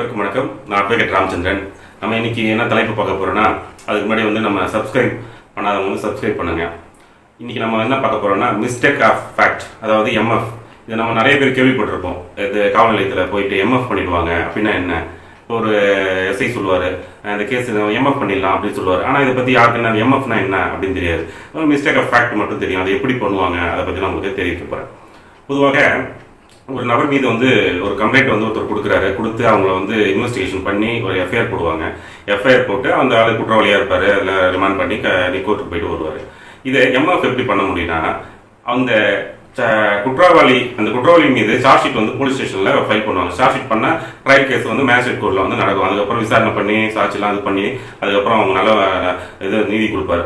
அனைவருக்கும் வணக்கம். நான் அட்வொகேட் ராமச்சந்திரன். நம்ம இன்னைக்கு என்ன தலைப்பு பார்க்க போகிறோன்னா அதுக்கு முன்னாடி வந்து நம்ம சப்ஸ்கிரைப் பண்ணாதவங்க வந்து சப்ஸ்கிரைப் பண்ணுங்க. இன்னைக்கு நம்ம என்ன பார்க்க போகிறோம்னா மிஸ்டேக் ஆஃப் ஃபேக்ட் அதாவது எம்எஃப் இதை நம்ம நிறைய பேர் கேள்விப்பட்டிருப்போம். இது காவல் நிலையத்தில் போயிட்டு எம்எஃப் பண்ணிடுவாங்க. அப்படின்னா என்ன? ஒரு எஸ்ஐ சொல்லுவார் இந்த கேஸ் எம்எஃப் பண்ணிடலாம் அப்படின்னு சொல்லுவார். ஆனால் இதை பற்றி யாருக்கு என்ன எம்எஃப்னா என்ன அப்படின்னு தெரியாது. மிஸ்டேக் ஆஃப் ஃபேக்ட் மட்டும் தெரியும். அதை எப்படி பண்ணுவாங்க அதை பற்றி நான் உங்களுக்கு தெரிவிக்க போகிறேன் பொதுவாக ஒரு நபர் மீது வந்து ஒரு கம்ப்ளைண்ட் வந்து ஒருத்தர் கொடுக்குறாரு. கொடுத்து அவங்கள வந்து இன்வெஸ்டிகேஷன் பண்ணி ஒரு எஃப்ஐஆர் போடுவாங்க. எஃப்ஐஆர் போட்டு அந்த ஆளு குற்றவாளியாக இருப்பார். அதில் ரிமாண்ட் பண்ணி க கோர்ட்டுக்கு போயிட்டு வருவார். இதை எம்எஃப் எப்படி பண்ண முடியும்னா அந்த ச- குற்றவாளி அந்த குற்றவாளி மீது சார்ஜ் ஷீட் வந்து போலீஸ் ஸ்டேஷனில் ஃபைல் பண்ணுவாங்க. சார்ஜ் ஷீட் பண்ணால் ட்ரையல் கேஸ் வந்து மேஜிஸ்ட்ரேட் கோர்ட்டில் வந்து நடக்கும். அதுக்கப்புறம் விசாரணை பண்ணி சாட்சிலாம் இது பண்ணி அதுக்கப்புறம் அவங்க நல்ல இது நீதி கொடுப்பாரு.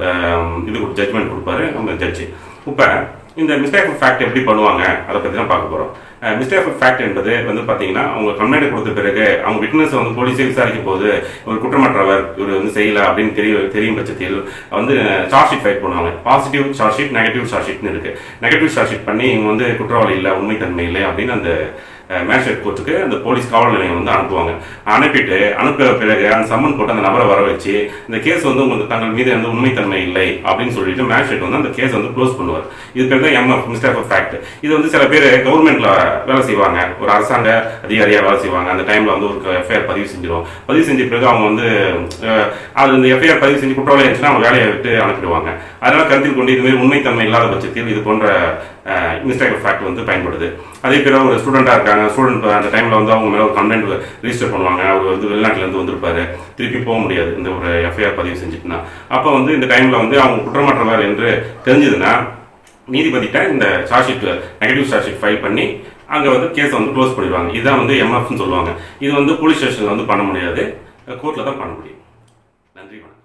இது ஜட்மெண்ட் கொடுப்பாரு நம்ம ஜட்ஜு இப்போ இந்த மிஸ்டேக் ஆஃப் ஃபேக்ட் எப்படி பண்ணுவாங்க? அதை பற்றி தான் பார்க்க போகிறோம் மிஸ்டேக் ஆஃப் ஃபேக்ட் என்பது வந்து பார்த்தீங்கன்னா அவங்க கம்ப்ளைண்ட் கொடுத்த பிறகு அவங்க விட்னஸ் வந்து போலீஸே விசாரிக்கும் போது ஒரு குற்றமற்றவர் இவர் வந்து செய்யல அப்படின்னு தெரிய தெரியும் பட்சத்தில் வந்து சார்ஜ் ஷீட் ஃபைட் பண்ணுவாங்க. Positive charge sheet negative charge ஷீட்னு இருக்குது நெகட்டிவ் சார்ஜ் ஷீட் பண்ணி இவங்க வந்து குற்றவாளி இல்லை உண்மைத்தன்மை இல்லை அப்படின்னு அந்த மேஜிஸ்ட்ரேட் கோர்ட்டுக்கு அந்த போலீஸ் காவல் நிலையம் வந்து அனுப்புவாங்க. அனுப்பிட்டு அனுப்பிய பிறகு அந்த சம்மன் போட்டு அந்த நபரை வர வச்சு இந்த கேஸ் வந்து உங்களுக்கு தங்கள் மீது வந்து உண்மைத்தன்மை இல்லை அப்படின்னு சொல்லிட்டு மேஜிஸ்ட்ரேட் வந்து அந்த கேஸ் வந்து க்ளோஸ் பண்ணுவார். இது பேர் தான் எம்எஃப் மிஸ்டேக் ஆஃப் ஃபேக்ட் இது வந்து சில பேர் கவர்மெண்ட்ல வேலை செய்வாங்க. ஒரு அரசாங்க அதிகாரியாக வேலை செய்வாங்க. அந்த டைம்ல வந்து ஒரு எஃப்ஐஆர் பதிவு செஞ்சிடும் பதிவு செஞ்ச பிறகு அவங்க வந்து அது இந்த எஃப்ஐஆர் பதிவு செஞ்சு குற்றவாளி இருந்துச்சுன்னா அவங்க வேலையை விட்டு அனுப்பிடுவாங்க. அதனால கருத்தில் கொண்டு இதுமாரி உண்மைத்தன்மை இல்லாத பட்சத்தில் இது போன்ற மிஸ்டேக் ஆஃப் ஃபேக்ட் வந்து பயன்படுது. அதே பேர் ஒரு ஸ்டூடெண்டாக இருக்காங்க. ஸ்டூடெண்ட் அந்த டைமில் வந்து அவங்க மேலே ஒரு கம்ப்ளைண்ட் ரிஜிஸ்டர் பண்ணுவாங்க. அவர் வந்து வெளிநாட்டிலேருந்து வந்திருப்பாரு. திருப்பி போக முடியாது. இந்த ஒரு எஃப்ஐஆர் பதிவு செஞ்சுட்டுனா அப்போ வந்து இந்த டைமில் வந்து அவங்க குற்றமற்றவர் என்று தெரிஞ்சதுன்னா நீதிபதிகிட்ட இந்த charge sheet negative charge sheet file பண்ணி அங்கே வந்து கேஸை வந்து க்ளோஸ் பண்ணிடுவாங்க. இதுதான் வந்து எம்எஃப்னு சொல்லுவாங்க. இது வந்து போலீஸ் ஸ்டேஷனில் வந்து பண்ண முடியாது. கோர்ட்டில் தான் பண்ண முடியும். நன்றி வணக்கம்.